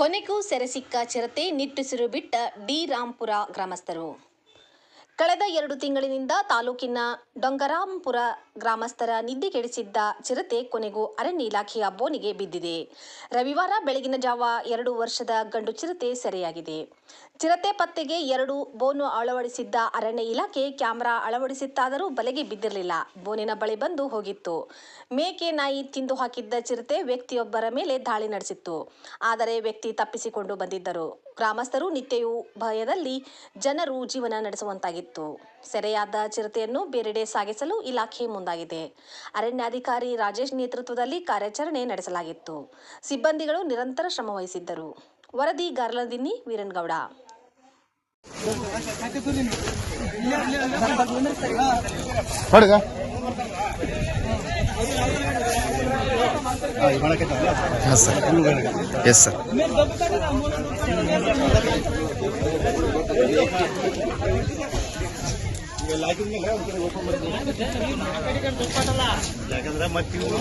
ಕೊನೆಗೂ ಸೆರೆಸಿಕ್ಕ ಚಿರತೆ ನಿಟ್ಟುಸಿರು ಬಿಟ್ಟ ಡಿ ರಾಂಪುರ ಗ್ರಾಮಸ್ಥರು. ಕಳೆದ ಎರಡು ತಿಂಗಳಿನಿಂದ ತಾಲೂಕಿನ ಡೊಂಗರಾಂಪುರ ಗ್ರಾಮಸ್ಥರ ನಿದ್ದೆಗೆಡಿಸಿದ್ದ ಚಿರತೆ ಕೊನೆಗೂ ಅರಣ್ಯ ಇಲಾಖೆಯ ಬೋನಿಗೆ ಬಿದ್ದಿದೆ. ರವಿವಾರ ಬೆಳಗಿನ ಜಾವ ಎರಡು ವರ್ಷದ ಗಂಡು ಚಿರತೆ ಸೆರೆಯಾಗಿದೆ. ಚಿರತೆ ಪತ್ತೆಗೆ ಎರಡು ಬೋನು ಅಳವಡಿಸಿದ್ದ ಅರಣ್ಯ ಇಲಾಖೆ ಕ್ಯಾಮೆರಾ ಅಳವಡಿಸಿತ್ತಾದರೂ ಬಲೆಗೆ ಬಿದ್ದಿರಲಿಲ್ಲ. ಬೋನಿನ ಬಳಿ ಬಂದು ಹೋಗಿತ್ತು. ಮೇಕೆ ನಾಯಿ ತಿಂದು ಹಾಕಿದ್ದ ಚಿರತೆ ವ್ಯಕ್ತಿಯೊಬ್ಬರ ಮೇಲೆ ದಾಳಿ ನಡೆಸಿತ್ತು. ಆದರೆ ವ್ಯಕ್ತಿ ತಪ್ಪಿಸಿಕೊಂಡು ಬಂದಿದ್ದರು. ಗ್ರಾಮಸ್ಥರು ನಿತ್ಯವೂ ಭಯದಲ್ಲಿ ಜನರು ಜೀವನ ನಡೆಸುವಂತಾಗಿತ್ತು. ಸೆರೆಯಾದ ಚಿರತೆಯನ್ನು ಬೇರೆಡೆ ಸಾಗಿಸಲು ಇಲಾಖೆ ಮುಂದಾಗಿದೆ. ಅರಣ್ಯಾಧಿಕಾರಿ ರಾಜೇಶ್ ನೇತೃತ್ವದಲ್ಲಿ ಕಾರ್ಯಾಚರಣೆ ನಡೆಸಲಾಗಿತ್ತು. ಸಿಬ್ಬಂದಿಗಳು ನಿರಂತರ ಶ್ರಮವಹಿಸಿದ್ದರು ವರದಿ Garladinni Veeranagouda. Yes sir yes sir ಯಾಕಂದ್ರೆ ಮತ್ತೆ ಇವರು